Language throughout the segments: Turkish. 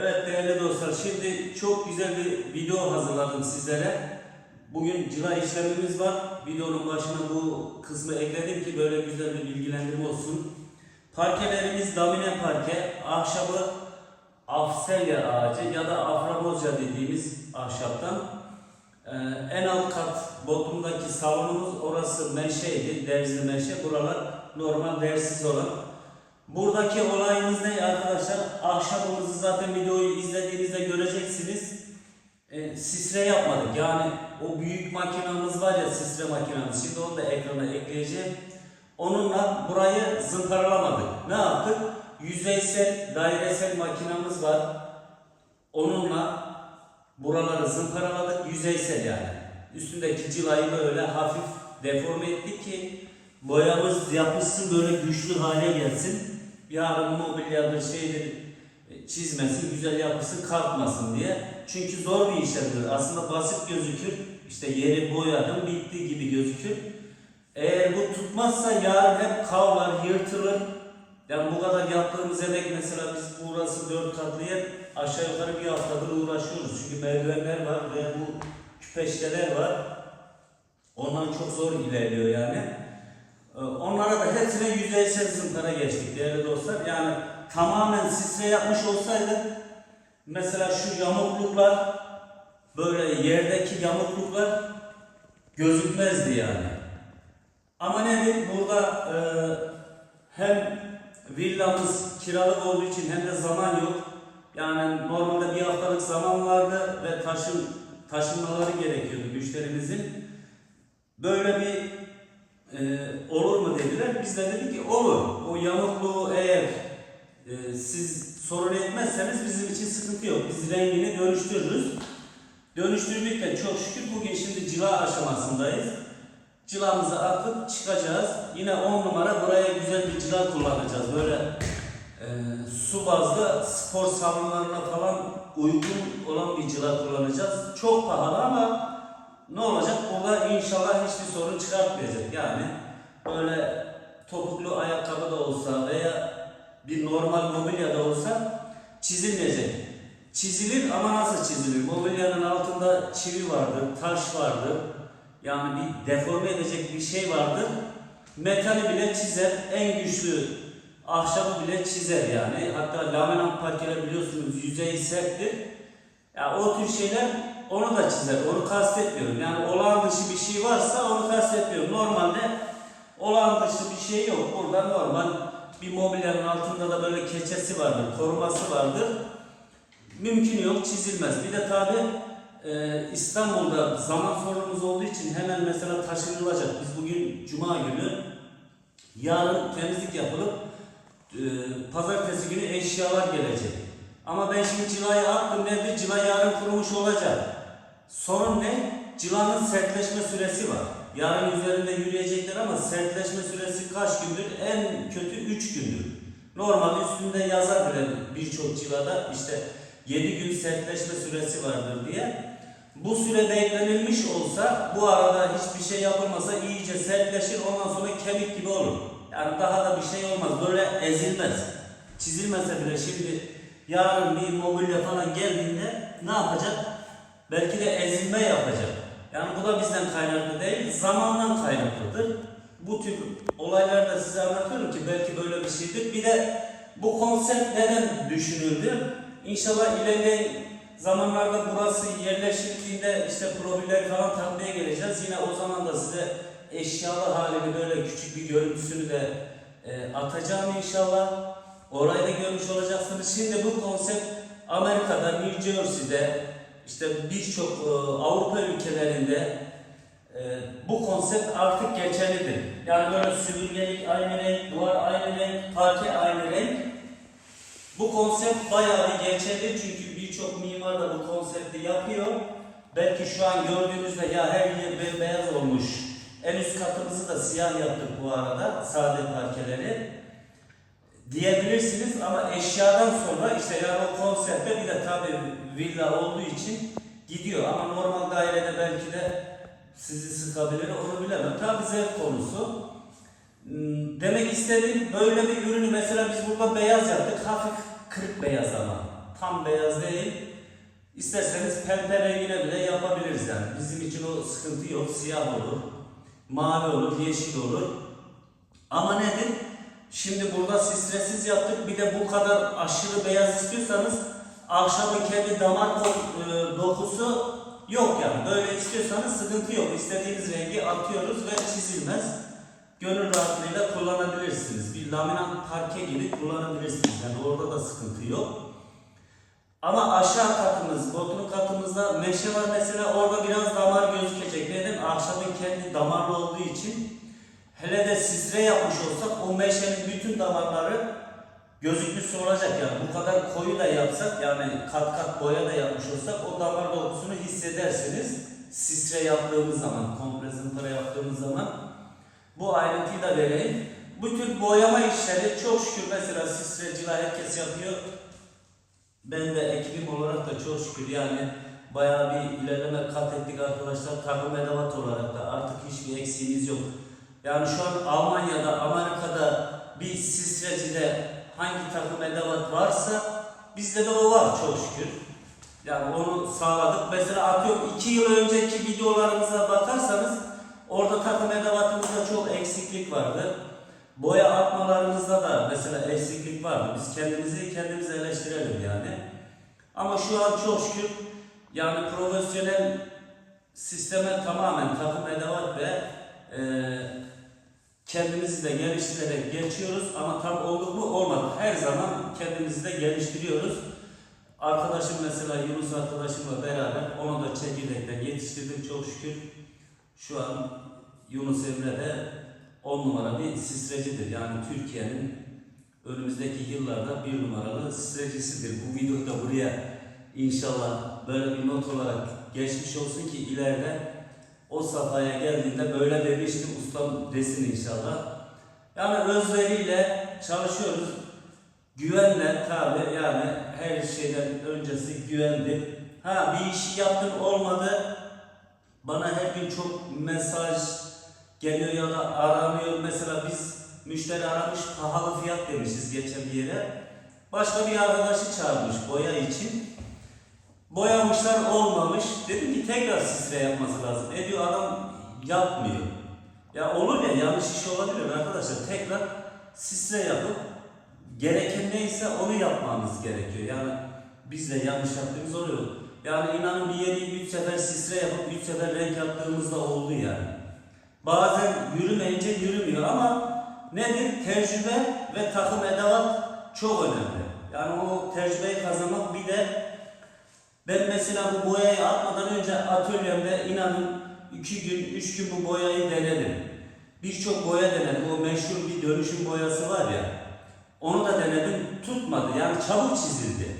Evet değerli dostlar, şimdi çok güzel bir video hazırladım sizlere. Bugün cila işlemimiz var. Videonun başına bu kısmı ekledim ki böyle güzel bir bilgilendirme olsun. Parkelerimiz damine parke, ahşabı afselya ağacı ya da aframozya dediğimiz ahşaptan. Ee, en alt kat bodrumdaki salonumuz orası menşeydi, derzli menşe. Buralar normal dersiz olan. Buradaki olayımız ne arkadaşlar? Ahşabımızı zaten videoyu izlediğinizde göreceksiniz. E, sisre yapmadık. Yani o büyük makinamız var ya sisre makinamız. Şimdi onu da ekrana ekleyeceğim. Onunla burayı zımparalamadık. Ne yaptık? Yüzeysel, dairesel makinamız var. Onunla buraları zımparaladık. Yüzeysel yani. Üstündeki cilayı böyle hafif deforme ettik ki boyamız yapışsın böyle güçlü hale gelsin. Yarın mobilyadır şeydir çizmesin, güzel yapısı kalkmasın diye. Çünkü zor bir işlemdir. Aslında basit gözükür. İşte yeri boyadım bitti gibi gözükür. Eğer bu tutmazsa yarın hep kavlar, yırtılır. Yani bu kadar yaptığımız emek mesela biz burası dört katlı yer aşağı yukarı bir haftadır uğraşıyoruz. Çünkü merdivenler var ve bu küpeşteler var. Onlar çok zor ilerliyor yani. Ee, Onlara da hepsine yüzeysel zımpara geçtik değerli dostlar. Yani tamamen sisre yapmış olsaydı mesela şu yamukluklar böyle yerdeki yamukluklar gözükmezdi yani. Ama nedir? Burada e, hem villamız kiralık olduğu için hem de zaman yok. Yani normalde bir haftalık zaman vardı ve taşın taşınmaları gerekiyordu müşterimizin. Böyle bir e, olur mu dediler. Biz de dedik ki olur. O yamukluğu eğer e, siz sorun etmezseniz bizim için sıkıntı yok. Biz rengini dönüştürürüz. Dönüştürdük de çok şükür bugün şimdi cila aşamasındayız. Cilamızı atıp çıkacağız. Yine 10 numara buraya güzel bir cila kullanacağız. Böyle e, su bazlı spor salonlarına falan uygun olan bir cila kullanacağız. Çok pahalı ama ne olacak? Burada inşallah hiçbir sorun çıkartmayacak. Yani böyle topuklu ayakkabı da olsa veya bir normal mobilya da olsa çizilmeyecek. Çizilir ama nasıl çizilir? Mobilyanın altında çivi vardır, taş vardır. Yani bir deforme edecek bir şey vardır. Metali bile çizer, en güçlü ahşabı bile çizer yani. Hatta laminat parkeler biliyorsunuz yüzeyi serttir. Ya o tür şeyler onu da çizer. Onu kastetmiyorum. Yani olağan dışı bir şey varsa onu kastetmiyorum. Normalde olağan dışı bir şey yok. Burada normal bir mobilyanın altında da böyle keçesi vardır, koruması vardır. Mümkün yok, çizilmez. Bir de tabi İstanbul'da zaman sorunumuz olduğu için hemen mesela taşınılacak. Biz bugün Cuma günü, yarın temizlik yapılıp e, pazartesi günü eşyalar gelecek. Ama ben şimdi cilayı attım nedir? Cila yarın kurumuş olacak. Sorun ne? Cilanın sertleşme süresi var. Yarın üzerinde yürüyecekler ama sertleşme süresi kaç gündür? En kötü 3 gündür. Normal üstünde yazar bile birçok cilada işte 7 gün sertleşme süresi vardır diye. Bu süre beklenilmiş olsa bu arada hiçbir şey yapılmasa iyice sertleşir ondan sonra kemik gibi olur. Yani daha da bir şey olmaz. Böyle ezilmez. Çizilmese bile şimdi yarın bir mobilya falan geldiğinde ne yapacak? Belki de ezilme yapacak. Yani bu da bizden kaynaklı değil, zamandan kaynaklıdır. Bu tür olayları da size anlatıyorum ki belki böyle bir şeydir. Bir de bu konsept neden düşünüldü? İnşallah ilerleyen zamanlarda burası yerleştirildiğinde işte profiller falan takmaya geleceğiz. Yine o zaman da size eşyalı halini böyle küçük bir görüntüsünü de e, atacağım inşallah. Orayı da görmüş olacaksınız. Şimdi bu konsept Amerika'da, New Jersey'de, işte birçok e, Avrupa ülkelerinde e, bu konsept artık geçerlidir. Yani böyle süpürgelik aynı renk, duvar aynı renk, parke aynı renk. Bu konsept bayağı bir geçerli çünkü birçok mimar da bu konsepti yapıyor. Belki şu an gördüğünüzde ya her yer beyaz olmuş. En üst katımızı da siyah yaptık bu arada, sade parkeleri diyebilirsiniz ama eşyadan sonra işte yani o konsepte bir de tabi villa olduğu için gidiyor ama normal dairede belki de sizi sıkabilir onu bilemem. Tabi zevk konusu. Hmm, Demek istediğim böyle bir ürünü mesela biz burada beyaz yaptık hafif kırık beyaz ama tam beyaz değil. İsterseniz pembe rengine bile yapabiliriz yani. Bizim için o sıkıntı yok. Siyah olur, mavi olur, yeşil olur. Ama nedir? Şimdi burada stressiz yaptık. Bir de bu kadar aşırı beyaz istiyorsanız ahşabın kendi damar e, dokusu yok yani. Böyle istiyorsanız sıkıntı yok. İstediğiniz rengi atıyoruz ve çizilmez. Gönül rahatlığıyla kullanabilirsiniz. Bir laminat parke gibi kullanabilirsiniz. Yani orada da sıkıntı yok. Ama aşağı katımız, botun katımızda meşe var mesela orada biraz damar gözükecek. Neden? Ahşabın kendi damarlı olduğu için. Hele de sisre yapmış olsak o meşenin bütün damarları gözükmüş olacak yani. Bu kadar koyu da yapsak yani kat kat boya da yapmış olsak o damar dokusunu hissedersiniz. Sisre yaptığımız zaman, komple zımpara yaptığımız zaman bu ayrıntıyı da vereyim. Bu tür boyama işleri çok şükür mesela sisreciler herkes yapıyor. Ben de ekibim olarak da çok şükür yani bayağı bir ilerleme kat ettik arkadaşlar. Takım edevat olarak da artık hiçbir eksiğimiz yok. Yani şu an Almanya'da, Amerika'da bir sisrecide hangi takım edevat varsa bizde de o var çok şükür. Yani onu sağladık. Mesela atıyorum 2 yıl önceki videolarımıza bakarsanız orada takım edevatımızda çok eksiklik vardı. Boya atmalarımızda da mesela eksiklik vardı. Biz kendimizi kendimize eleştirelim yani. Ama şu an çok şükür yani profesyonel sisteme tamamen takım edevat ve eee kendimizi de geliştirerek geçiyoruz ama tam olduk mu olmadık. Her zaman kendimizi de geliştiriyoruz. Arkadaşım mesela Yunus arkadaşımla beraber onu da çekirdekten yetiştirdim çok şükür. Şu an Yunus Emre de 10 numara bir sisrecidir. Yani Türkiye'nin önümüzdeki yıllarda bir numaralı sisrecisidir. Bu videoyu da buraya inşallah böyle bir not olarak geçmiş olsun ki ileride o safhaya geldiğinde böyle demiştim ustam desin inşallah. Yani özveriyle çalışıyoruz. Güvenle tabi yani her şeyden öncesi güvendi. Ha bir işi yaptın olmadı. Bana her gün çok mesaj geliyor ya da aranıyor. Mesela biz müşteri aramış pahalı fiyat demişiz geçen bir yere. Başka bir arkadaşı çağırmış boya için. Boyamışlar olmamış. Dedim ki tekrar sisre yapması lazım. E diyor adam yapmıyor. Ya olur ya yanlış iş olabilir arkadaşlar. Tekrar sisre yapıp gereken neyse onu yapmanız gerekiyor. Yani biz de yanlış yaptığımız oluyor. Yani inanın bir yeri 3 sefer sisre yapıp 3 sefer renk yaptığımızda oldu yani. Bazen yürümeyince yürümüyor ama nedir? Tecrübe ve takım edevat çok önemli. Yani o tecrübeyi kazanmak bir de ben mesela bu boyayı atmadan önce atölyemde inanın iki gün, üç gün bu boyayı denedim. Birçok boya denedim. O meşhur bir dönüşüm boyası var ya. Onu da denedim. Tutmadı. Yani çabuk çizildi.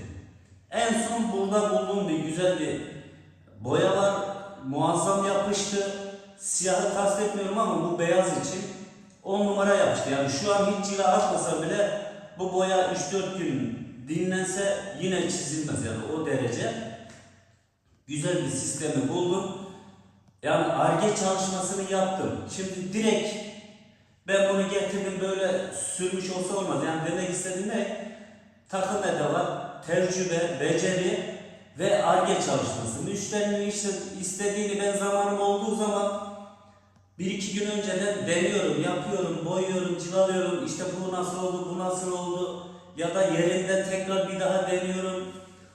En son burada bulduğum bir güzel bir boya var. Muazzam yapıştı. Siyahı kastetmiyorum ama bu beyaz için 10 numara yapıştı. Yani şu an hiç cila atmasa bile bu boya 3-4 gün dinlense yine çizilmez yani o derece güzel bir sistemi buldum. Yani ARGE çalışmasını yaptım. Şimdi direkt ben bunu getirdim böyle sürmüş olsa olmaz. Yani demek istediğim ne? Takım edevat, tecrübe, beceri ve ARGE çalışması. Müşterinin işte istediğini ben zamanım olduğu zaman bir iki gün önceden deniyorum, yapıyorum, boyuyorum, cilalıyorum. İşte bu nasıl oldu, bu nasıl oldu? Ya da yerinde tekrar bir daha deniyorum.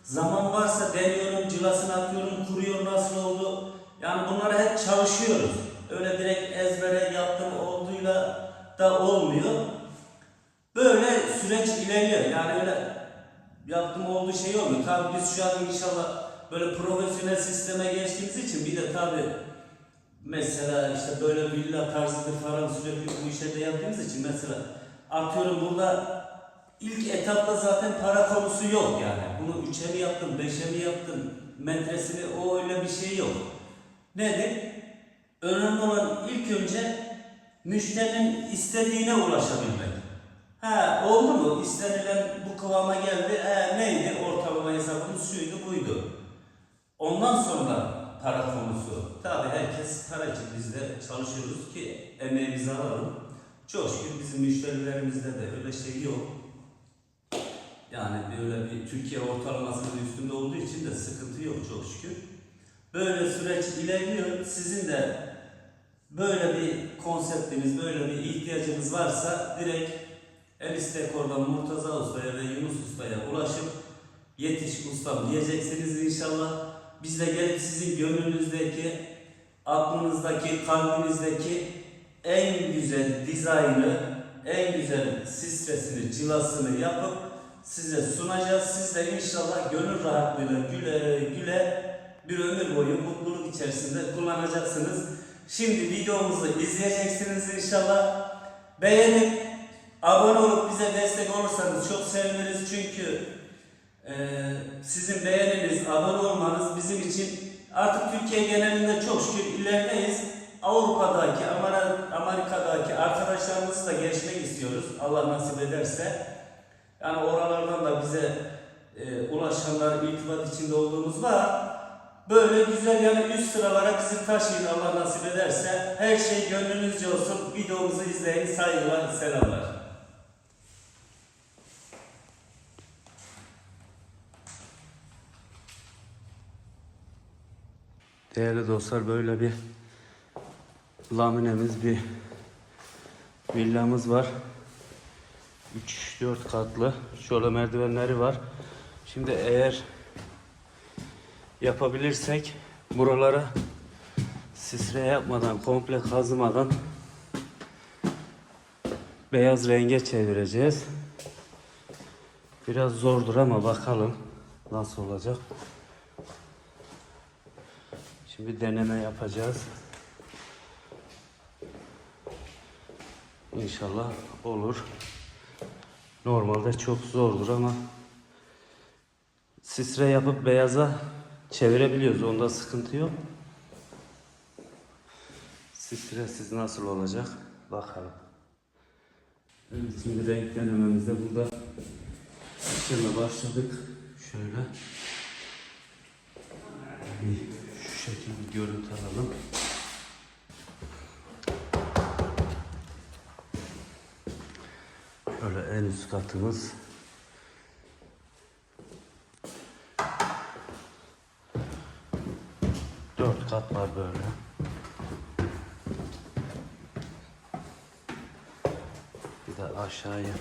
Zaman varsa deniyorum, cilasını atıyorum, kuruyor nasıl oldu? Yani bunları hep çalışıyoruz. Öyle direkt ezbere yaptım olduğuyla da olmuyor. Böyle süreç ilerliyor. Yani öyle yaptım olduğu şey olmuyor. Tabii biz şu an inşallah böyle profesyonel sisteme geçtiğimiz için bir de tabii mesela işte böyle villa tarzıdır falan sürekli bu işleri de yaptığımız için mesela atıyorum burada ilk etapta zaten para konusu yok yani. Bunu üçe mi yaptın, beşe mi yaptın, metresini o öyle bir şey yok. Nedir? Önemli olan ilk önce müşterinin istediğine ulaşabilmek. Ha oldu mu? İstenilen bu kıvama geldi. E, neydi? Ortalama hesabımız şuydu buydu. Ondan sonra para konusu. Tabi herkes para için biz de çalışıyoruz ki emeğimizi alalım. Çok şükür bizim müşterilerimizde de öyle şey yok. Yani böyle bir Türkiye ortalamasının üstünde olduğu için de sıkıntı yok çok şükür. Böyle süreç ilerliyor. Sizin de böyle bir konseptiniz, böyle bir ihtiyacınız varsa direkt Elis Dekor'dan Murtaza Usta'ya ve Yunus Usta'ya ulaşıp yetiş ustam diyeceksiniz inşallah. Biz de gelip sizin gönlünüzdeki, aklınızdaki, kalbinizdeki en güzel dizaynı, en güzel sistesini, cilasını yapıp size sunacağız. Siz de inşallah gönül rahatlığıyla güle güle bir ömür boyu mutluluk içerisinde kullanacaksınız. Şimdi videomuzu izleyeceksiniz inşallah. Beğenip abone olup bize destek olursanız çok seviniriz çünkü e, sizin beğeniniz, abone olmanız bizim için artık Türkiye genelinde çok şükür ilerideyiz. Avrupa'daki, Amerika'daki arkadaşlarımızı da geçmek istiyoruz. Allah nasip ederse. Yani oralardan da bize e, ulaşanlar, irtibat içinde olduğumuz var. Böyle güzel yani üst sıralara bizi taşıyın Allah nasip ederse. Her şey gönlünüzce olsun. Videomuzu izleyin. Saygılar, selamlar. Değerli dostlar böyle bir laminemiz bir villamız var. 3-4 katlı. Şöyle merdivenleri var. Şimdi eğer yapabilirsek buralara sisre yapmadan, komple kazımadan beyaz renge çevireceğiz. Biraz zordur ama bakalım nasıl olacak. Şimdi deneme yapacağız. İnşallah olur. Normalde çok zordur ama sisre yapıp beyaza çevirebiliyoruz. Onda sıkıntı yok. Sistresiz nasıl olacak? Bakalım. Evet, şimdi renk denememizde burada işleme başladık. Şöyle bir şu şekilde görüntü alalım. Şöyle en üst katımız. Dört kat var böyle. Bir de aşağıya.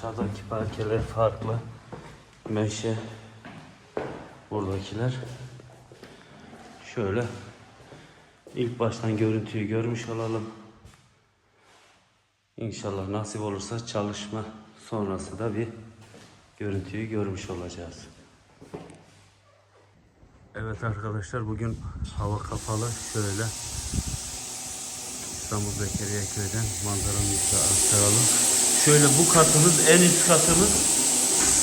Aşağıdaki parkeler farklı. Meşe. Buradakiler. Şöyle ilk baştan görüntüyü görmüş olalım. İnşallah nasip olursa çalışma sonrası da bir görüntüyü görmüş olacağız. Evet arkadaşlar bugün hava kapalı. Şöyle İstanbul Zekeriya Köy'den manzaramızı aktaralım. Şöyle bu katımız en üst katımız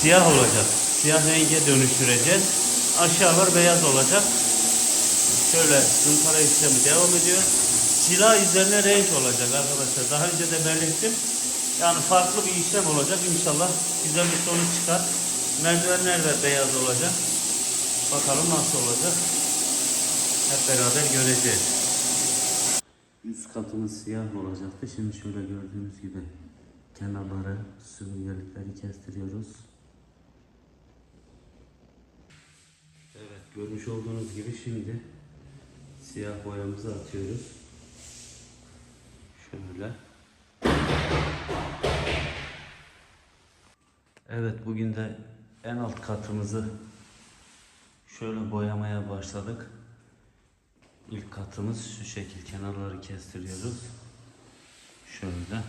siyah olacak. Siyah renge dönüştüreceğiz. Aşağılar beyaz olacak. Şöyle zımpara işlemi devam ediyor. Cila üzerine renk olacak arkadaşlar. Daha önce de belirttim. Yani farklı bir işlem olacak. İnşallah güzel bir sonuç çıkar. Merdivenler de beyaz olacak. Bakalım nasıl olacak. Hep beraber göreceğiz. Üst katımız siyah olacaktı. Şimdi şöyle gördüğünüz gibi kenarları süngerlikleri kestiriyoruz. Evet görmüş olduğunuz gibi şimdi siyah boyamızı atıyoruz. Şöyle. Evet bugün de en alt katımızı şöyle boyamaya başladık. İlk katımız şu şekil kenarları kestiriyoruz. Şöyle.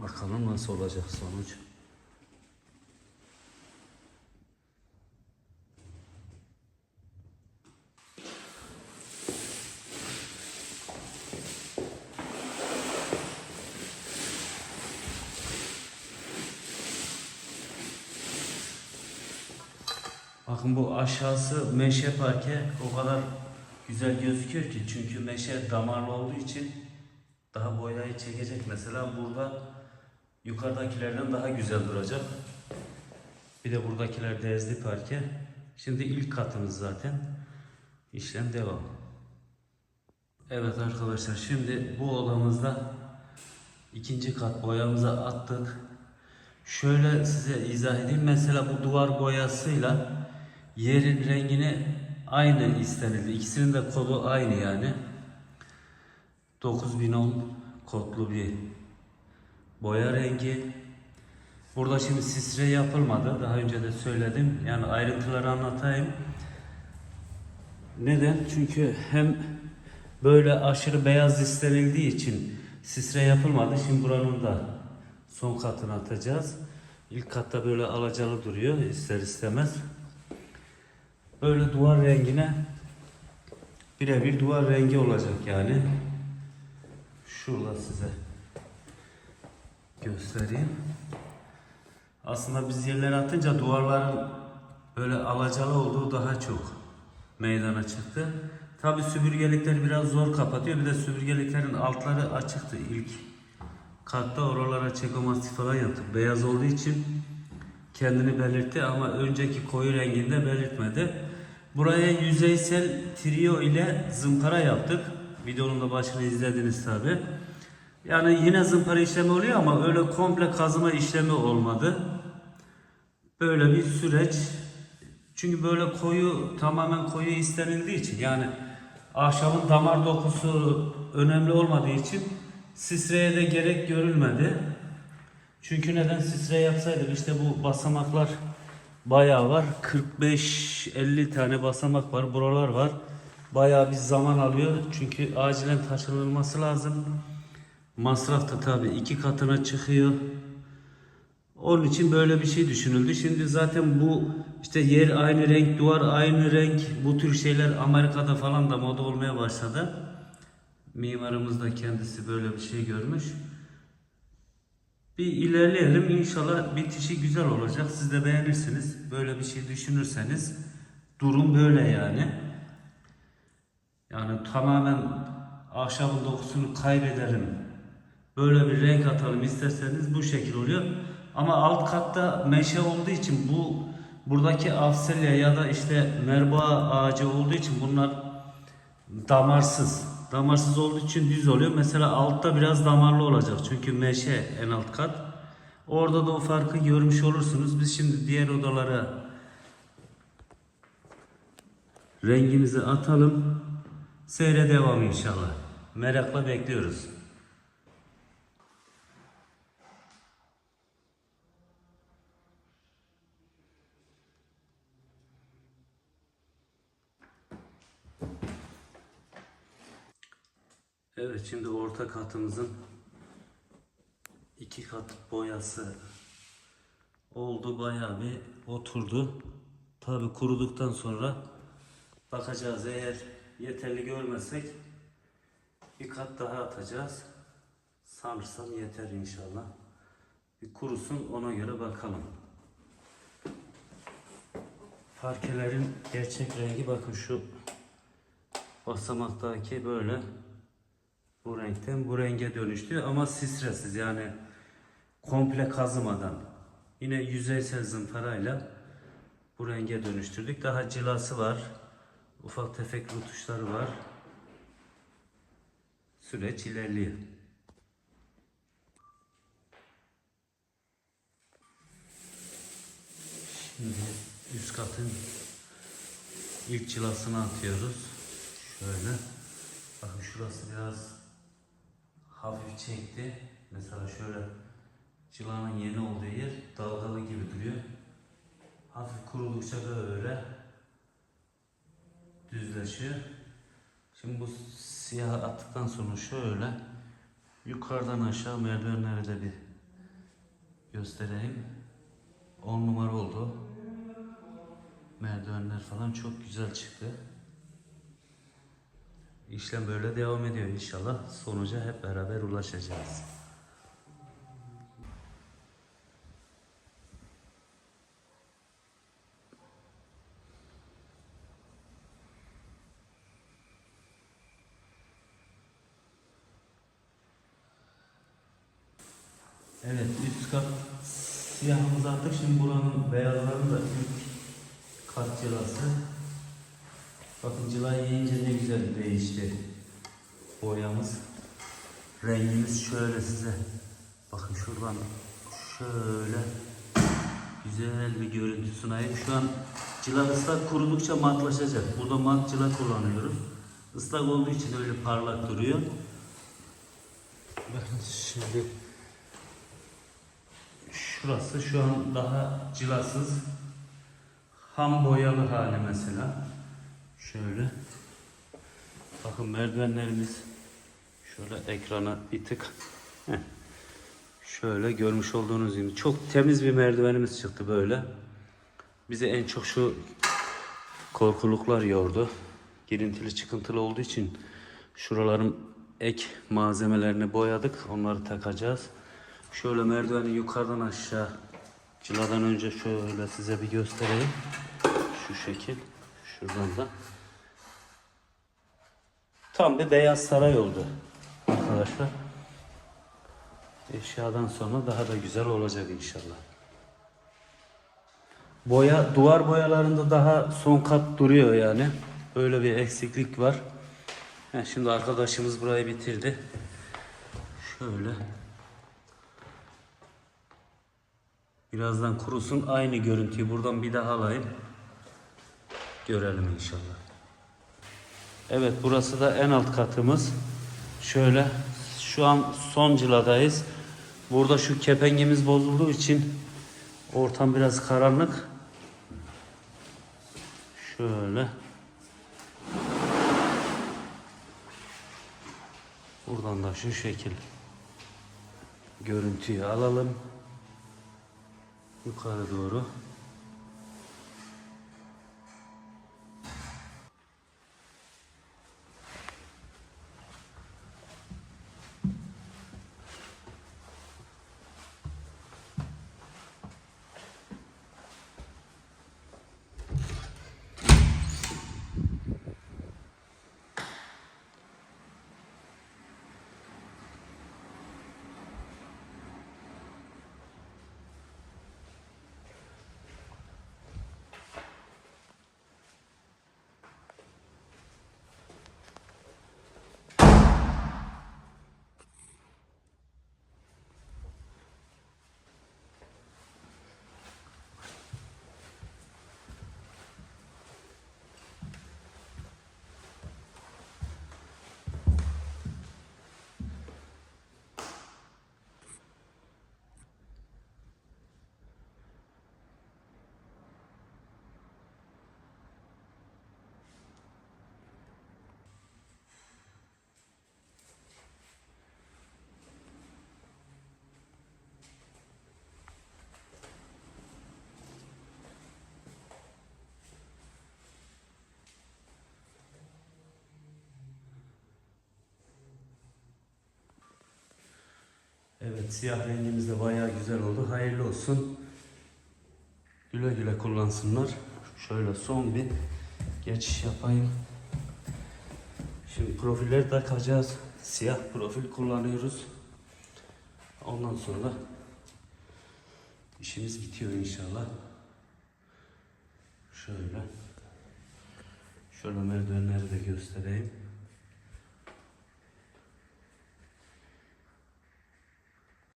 Bakalım nasıl olacak sonuç. Bakın bu aşağısı meşe parke o kadar güzel gözüküyor ki çünkü meşe damarlı olduğu için daha boyayı çekecek. Mesela burada yukarıdakilerden daha güzel duracak. Bir de buradakiler dezli parke. Şimdi ilk katımız zaten. İşlem devam. Evet arkadaşlar şimdi bu odamızda ikinci kat boyamıza attık. Şöyle size izah edeyim. Mesela bu duvar boyasıyla yerin rengini aynı istenildi. İkisinin de kodu aynı yani. 9010 kodlu bir boya rengi. Burada şimdi sisre yapılmadı. Daha önce de söyledim. Yani ayrıntıları anlatayım. Neden? Çünkü hem böyle aşırı beyaz istenildiği için sisre yapılmadı. Şimdi buranın da son katını atacağız. İlk katta böyle alacalı duruyor ister istemez. Böyle duvar rengine birebir duvar rengi olacak yani. Şurada size göstereyim. Aslında biz yerlere atınca duvarların böyle alacalı olduğu daha çok meydana çıktı. Tabi süpürgelikler biraz zor kapatıyor. Bir de süpürgeliklerin altları açıktı ilk katta oralara çekomastik falan yaptık. Beyaz olduğu için kendini belirtti ama önceki koyu renginde belirtmedi. Buraya yüzeysel trio ile zımpara yaptık. Videonun da başını izlediniz tabi. Yani yine zımpara işlemi oluyor ama öyle komple kazıma işlemi olmadı. Böyle bir süreç. Çünkü böyle koyu tamamen koyu istenildiği için yani ahşabın damar dokusu önemli olmadığı için sisreye de gerek görülmedi. Çünkü neden sisre yapsaydık işte bu basamaklar bayağı var. 45-50 tane basamak var. Buralar var. Bayağı bir zaman alıyor. Çünkü acilen taşınılması lazım. Masraf da tabii iki katına çıkıyor. Onun için böyle bir şey düşünüldü. Şimdi zaten bu işte yer aynı renk, duvar aynı renk bu tür şeyler Amerika'da falan da moda olmaya başladı. Mimarımız da kendisi böyle bir şey görmüş. Bir ilerleyelim inşallah bitişi güzel olacak. Siz de beğenirsiniz. Böyle bir şey düşünürseniz durum böyle yani. Yani tamamen ahşabın dokusunu kaybedelim. Böyle bir renk atalım isterseniz bu şekil oluyor. Ama alt katta meşe olduğu için bu buradaki afselya ya da işte merbaa ağacı olduğu için bunlar damarsız. Damarsız olduğu için düz oluyor. Mesela altta biraz damarlı olacak. Çünkü meşe en alt kat. Orada da o farkı görmüş olursunuz. Biz şimdi diğer odalara rengimizi atalım. Seyre devam inşallah. Merakla bekliyoruz. Evet şimdi orta katımızın iki kat boyası oldu bayağı bir oturdu. Tabi kuruduktan sonra bakacağız eğer yeterli görmezsek bir kat daha atacağız. Sanırsam yeter inşallah. Bir kurusun ona göre bakalım. Parkelerin gerçek rengi bakın şu basamaktaki böyle bu renkten bu renge dönüştü ama sistresiz yani komple kazımadan yine yüzeysel zımparayla bu renge dönüştürdük. Daha cilası var. Ufak tefek rutuşları var. Süreç ilerliyor. Şimdi üst katın ilk cilasını atıyoruz. Şöyle. Bakın şurası biraz hafif çekti. Mesela şöyle cilanın yeni olduğu yer dalgalı gibi duruyor. Hafif kurudukça böyle düzleşiyor. Şimdi bu siyah attıktan sonra şöyle yukarıdan aşağı merdivenleri de bir göstereyim. 10 numara oldu. Merdivenler falan çok güzel çıktı. İşlem böyle devam ediyor inşallah. Sonuca hep beraber ulaşacağız. Evet üst kat siyahımızı attık. Şimdi buranın beyazlarını da ilk kat cilası. Bakın cilayı yiyince ne güzel değişti. Boyamız. Rengimiz şöyle size. Bakın şuradan şöyle güzel bir görüntü sunayım. Şu an cila ıslak kurudukça matlaşacak. Burada mat cila kullanıyoruz. Islak olduğu için öyle parlak duruyor. Bakın şimdi şurası şu an daha cilasız. Ham boyalı hali mesela. Şöyle. Bakın merdivenlerimiz şöyle ekrana bir tık. Şöyle görmüş olduğunuz gibi çok temiz bir merdivenimiz çıktı böyle. Bize en çok şu korkuluklar yordu. Girintili çıkıntılı olduğu için şuraların ek malzemelerini boyadık. Onları takacağız. Şöyle merdiveni yukarıdan aşağı ciladan önce şöyle size bir göstereyim. Şu şekil. Da. Tam bir beyaz saray oldu arkadaşlar. Eşyadan sonra daha da güzel olacak inşallah. Boya duvar boyalarında daha son kat duruyor yani. Böyle bir eksiklik var. Şimdi arkadaşımız burayı bitirdi. Şöyle. Birazdan kurusun aynı görüntüyü buradan bir daha alayım. Görelim inşallah. Evet burası da en alt katımız. Şöyle şu an son ciladayız. Burada şu kepengimiz bozulduğu için ortam biraz karanlık. Şöyle. Buradan da şu şekil görüntüyü alalım. Yukarı doğru. Evet siyah rengimiz de bayağı güzel oldu. Hayırlı olsun. Güle güle kullansınlar. Şöyle son bir geçiş yapayım. Şimdi profilleri takacağız. Siyah profil kullanıyoruz. Ondan sonra işimiz bitiyor inşallah. Şöyle. Şöyle merdivenleri de göstereyim.